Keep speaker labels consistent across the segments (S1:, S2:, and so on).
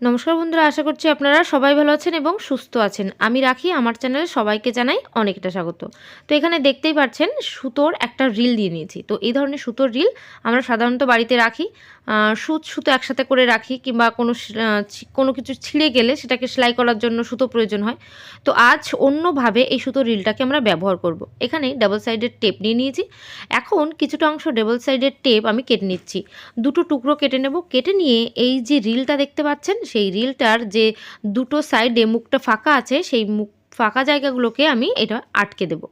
S1: নমস্কার বন্ধুরা, আশা করছি আপনারা সবাই ভালো আছেন এবং সুস্থ আছেন। আমি রাখি, আমার চ্যানেলে সবাইকে জানাই অনেকটা স্বাগত। তো এখানে দেখতেই পাচ্ছেন, সুতোর একটা রিল দিয়ে নিয়েছি। তো এই ধরনের সুতোর রিল আমরা সাধারণত বাড়িতে রাখি। সুত, সুতো একসাথে করে রাখি কিংবা কোনো কোনো কিছু ছিঁড়ে গেলে সেটাকে সেলাই করার জন্য সুতো প্রয়োজন হয়। তো আজ অন্যভাবে এই সুতোর রিলটাকে আমরা ব্যবহার করব। এখানে ডাবল সাইডের টেপ নিয়ে নিয়েছি। এখন কিছুটা অংশ ডাবল সাইডের টেপ আমি কেটে নিচ্ছি। দুটো টুকরো কেটে নেব। কেটে নিয়ে এই যে রিলটা দেখতে পাচ্ছেন সেই রিলটার যে দুটো সাইডে মুখটা ফাঁকা আছে, সেই মুখ ফাঁকা জায়গাগুলোকে আমি এটা আটকে দেব।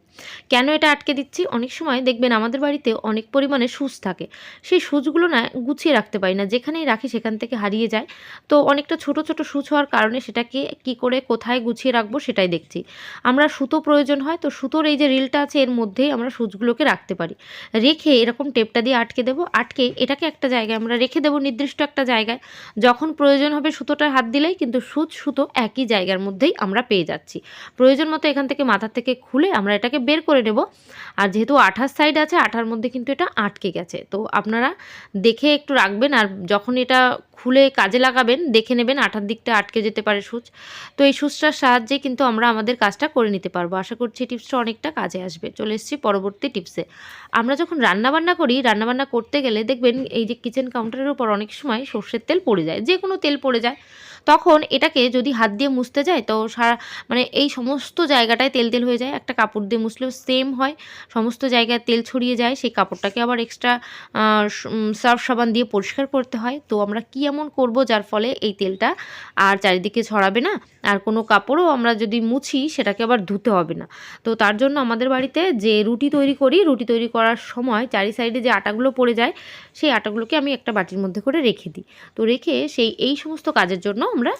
S1: কেন এটা আটকে দিচ্ছি? অনেক সময় দেখবেন আমাদের বাড়িতে অনেক পরিমাণে সুচ থাকে। সেই সুচগুলো না গুছিয়ে রাখতে পারি না। যেখানেই রাখি সেখান থেকে হারিয়ে যায়। তো অনেকটা ছোট ছোট সুচ হওয়ার কারণে সেটাকে কি করে, কোথায় গুছিয়ে রাখব সেটাই দেখছি। আমরা সুতো প্রয়োজন হয় তো সুতোর এই যে রিলটা আছে এর মধ্যেই আমরা সুচগুলোকে রাখতে পারি। রেখে এরকম টেপটা দিয়ে আটকে দেবো। আটকে এটাকে একটা জায়গায় আমরা রেখে দেবো নির্দিষ্ট একটা জায়গায়। যখন প্রয়োজন হবে সুতোটা হাত দিলেই কিন্তু সুচ, সুতো একই জায়গার মধ্যেই আমরা পেয়ে যাচ্ছি। প্রয়োজন মতো এখান থেকে মাথা থেকে খুলে আমরা এটাকে বের করে নেব। আর যেহেতু আঠার সাইড আছে, আঠার মধ্যে কিন্তু এটা আটকে গেছে। তো আপনারা দেখে একটু রাখবেন আর যখন এটা খুলে কাজে লাগাবেন, দেখে নেবেন আঠার দিকটা আটকে যেতে পারে সুচ। তো এই সুচটার সাহায্যে কিন্তু আমরা আমাদের কাজটা করে নিতে পারব। আশা করছি টিপসটা অনেকটা কাজে আসবে। চলে এসেছি পরবর্তী টিপসে। আমরা যখন রান্নাবান্না করি, রান্নাবান্না করতে গেলে দেখবেন এই যে কিচেন কাউন্টারের উপর অনেক সময় সর্ষের তেল পড়ে যায়। যে কোনো তেল পড়ে যায়। তখন এটাকে যদি হাত দিয়ে মুছতে যায়, তো সারা মানে এই সমস্ত জায়গাটায় তেল তেল হয়ে যায়। একটা কাপড় দিয়ে মুছলেও সেম হয়। সমস্ত জায়গায় তেল ছড়িয়ে যায়। সেই কাপড়টাকে আবার এক্সট্রা সার্ফ সাবান দিয়ে পরিষ্কার করতে হয়। তো আমরা কি এমন করব যার ফলে এই তেলটা আর চারিদিকে ছড়াবে না? আর কোনো কাপড়ও আমরা যদি মুছি, সেটাকে আবার ধুতে হবে না। তো তার জন্য আমাদের বাড়িতে যে রুটি তৈরি করি, রুটি তৈরি করার সময় চারি সাইডে যে আটাগুলো পড়ে যায়, সেই আটাগুলোকে আমি একটা বাটির মধ্যে করে রেখে দিই। তো রেখে সেই, এই সমস্ত কাজের জন্য আমরা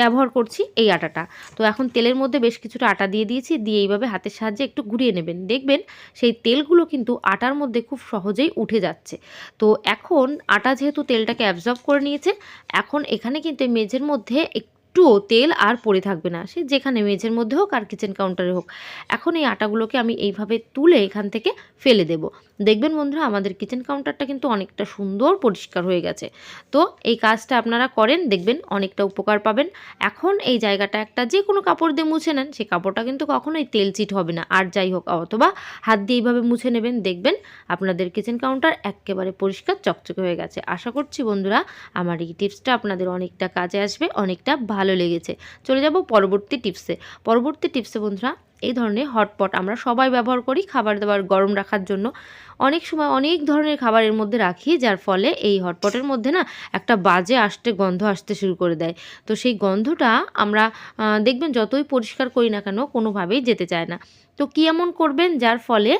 S1: ব্যবহার করছি এই আটাটা। তো এখন তেলের মধ্যে বেশ কিছুটা আটা দিয়ে দিয়েছি, দিয়ে এইভাবে হাতের সাহায্যে একটু ঘুরিয়ে নেবেন। দেখবেন সেই তেলগুলো কিন্তু আটার মধ্যে খুব সহজেই উঠে যাচ্ছে। তো এখন আটা যেহেতু তেলটাকে অ্যাবজর্ব করে নিয়েছে, এখন এখানে কিন্তু মেঝের মধ্যে একটুও তেল আর পড়ে থাকবে না। সে যেখানে মেঝের মধ্যে হোক আর কিচেন কাউন্টারে হোক। এখন এই আটাগুলোকে আমি এইভাবে তুলে এখান থেকে ফেলে দেব। দেখবেন বন্ধুরা, আমাদের কিচেন কাউন্টারটা কিন্তু অনেকটা সুন্দর পরিষ্কার হয়ে গেছে। তো এই কাজটা আপনারা করেন, দেখবেন অনেকটা উপকার পাবেন। এখন এই জায়গাটা একটা যে কোনো কাপড় দিয়ে মুছে নেন সেই কাপড়টা কিন্তু কখনোই তেল চিট হবে না। আর যাই হোক, অথবা হাত দিয়ে এইভাবে মুছে নেবেন, দেখবেন আপনাদের কিচেন কাউন্টার একেবারে পরিষ্কার, চকচকে হয়ে গেছে। আশা করছি বন্ধুরা, আমার এই টিপসটা আপনাদের অনেকটা কাজে আসবে, অনেকটা ভালো লেগেছে। চলে যাব পরবর্তী টিপসে পরবর্তী টিপসে বন্ধুরা, এই ধরনের হটপট আমরা সবাই ব্যবহার করি খাবার দাবার গরম রাখার জন্য। অনেক সময় অনেক ধরনের খাবারের মধ্যে রাখি, যার ফলে এই হটপটের মধ্যে না একটা বাজে আসতে, গন্ধ আসতে শুরু করে দেয়। তো সেই গন্ধটা আমরা দেখবেন যতই পরিষ্কার করি না কেন কোনোভাবেই যেতে চায় না। তো কী এমন করবেন? যার ফলে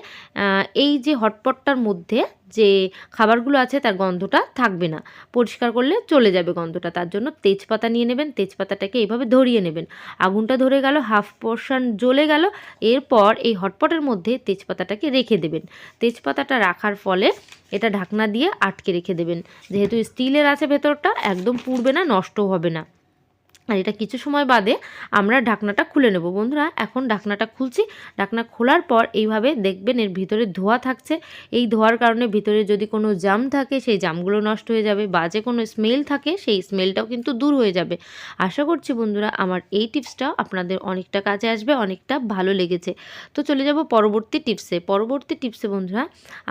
S1: এই যে হটপটটার মধ্যে যে খাবারগুলো আছে, তার গন্ধটা থাকবে না। পরিষ্কার করলে চলে যাবে গন্ধটা। তার জন্য তেজপাতা নিয়ে নেবেন। তেজপাতাটাকে এইভাবে ধরিয়ে নেবেন। আগুনটা ধরে গেল, হাফ পোর্শন জ্বলে গেল। এরপর এই হটপটের মধ্যে তেজপাতাটাকে রেখে দেবেন। তেজপাতাটা রাখার ফলে এটা ঢাকনা দিয়ে আটকে রেখে দেবেন। যেহেতু স্টিলের আছে ভেতরটা, একদম পুড়বে না, নষ্টও হবে না। আর এটা কিছু সময় বাদে আমরা ঢাকনাটা খুলে নেব। বন্ধুরা, এখন ঢাকনাটা খুলছি। ঢাকনা খোলার পর এইভাবে দেখবেন এর ভিতরে ধোয়া থাকছে। এই ধোয়ার কারণে ভিতরে যদি কোনো জাম থাকে, সেই জামগুলো নষ্ট হয়ে যাবে বাজে কোনো স্মেল থাকে, সেই স্মেলটাও কিন্তু দূর হয়ে যাবে। আশা করছি বন্ধুরা, আমার এই টিপসটা আপনাদের অনেকটা কাজে আসবে, অনেকটা ভালো লেগেছে। তো চলে যাব পরবর্তী টিপসে। পরবর্তী টিপসে বন্ধুরা,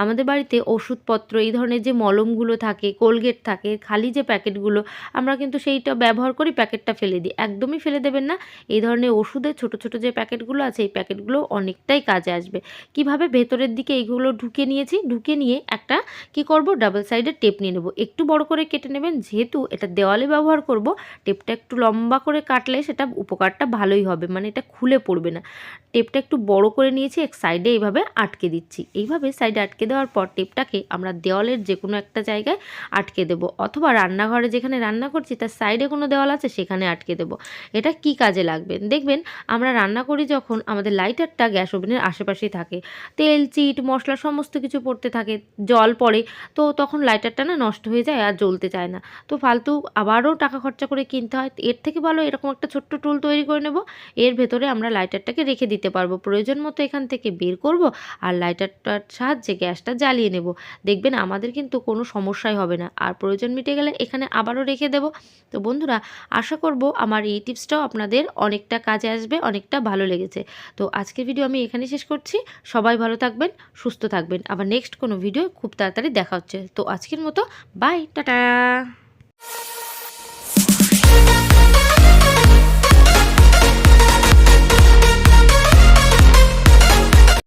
S1: আমাদের বাড়িতে ওষুধপত্র, এই ধরনের যে মলমগুলো থাকে, কোলগেট থাকে, খালি যে প্যাকেটগুলো, আমরা কিন্তু সেইটা ব্যবহার করি, প্যাকেটটা ফেলে দিই। একদমই ফেলে দেবেন না। এই ধরনের ওষুধের ছোট ছোট যে প্যাকেটগুলো আছে, এই প্যাকেটগুলো অনেকটাই কাজে আসবে। কীভাবে ভেতরের দিকে এইগুলো ঢুকে নিয়েছি? ঢুকে নিয়ে একটা কি করব? ডাবল সাইডের টেপ নিয়ে নেব। একটু বড় করে কেটে নেবেন। যেহেতু এটা দেওয়ালে ব্যবহার করব, টেপটা একটু লম্বা করে কাটলে সেটা উপকারটা ভালোই হবে। মানে এটা খুলে পড়বে না। টেপটা একটু বড় করে নিয়েছি, এক সাইডে এইভাবে আটকে দিচ্ছি। এইভাবে সাইডে আটকে দেওয়ার পর টেপটাকে আমরা দেওয়ালের যে কোনো একটা জায়গায় আটকে দেবো। অথবা রান্নাঘরে যেখানে রান্না করছি, তার সাইডে কোনো দেওয়াল আছে, সেখানে আটকে আটকে দেবো। এটা কি কাজে লাগবে? দেখবেন আমরা রান্না করি যখন আমাদের লাইটারটা গ্যাস ওভেনের আশেপাশেই থাকে। তেল, চিট, মশলা সমস্ত কিছু পড়তে থাকে, জল পড়ে, তো তখন লাইটারটা না নষ্ট হয়ে যায় আর জ্বলতে চায় না। তো ফালতু আবারও টাকা খরচা করে কিনতে হয়। এর থেকে ভালো এরকম একটা ছোট্ট টুল তৈরি করে নেব। এর ভেতরে আমরা লাইটারটাকে রেখে দিতে পারব। প্রয়োজন মতো এখান থেকে বের করব আর লাইটারটার সাহায্যে গ্যাসটা জ্বালিয়ে নেব। দেখবেন আমাদের কিন্তু কোনো সমস্যাই হবে না। আর প্রয়োজন মিটে গেলে এখানে আবারও রেখে দেব। তো বন্ধুরা, আশা করব। আমার এই টিপসটাও আপনাদের অনেকটা কাজে আসবে, অনেকটা ভালো লেগেছে। তো আজকের ভিডিও আমি এখানে শেষ করছি। সবাই ভালো থাকবেন, সুস্থ থাকবেন। আবার নেক্সট কোনো ভিডিও খুব তাড়াতাড়ি দেখা হচ্ছে। তো আজকের মতো বাই টাটা!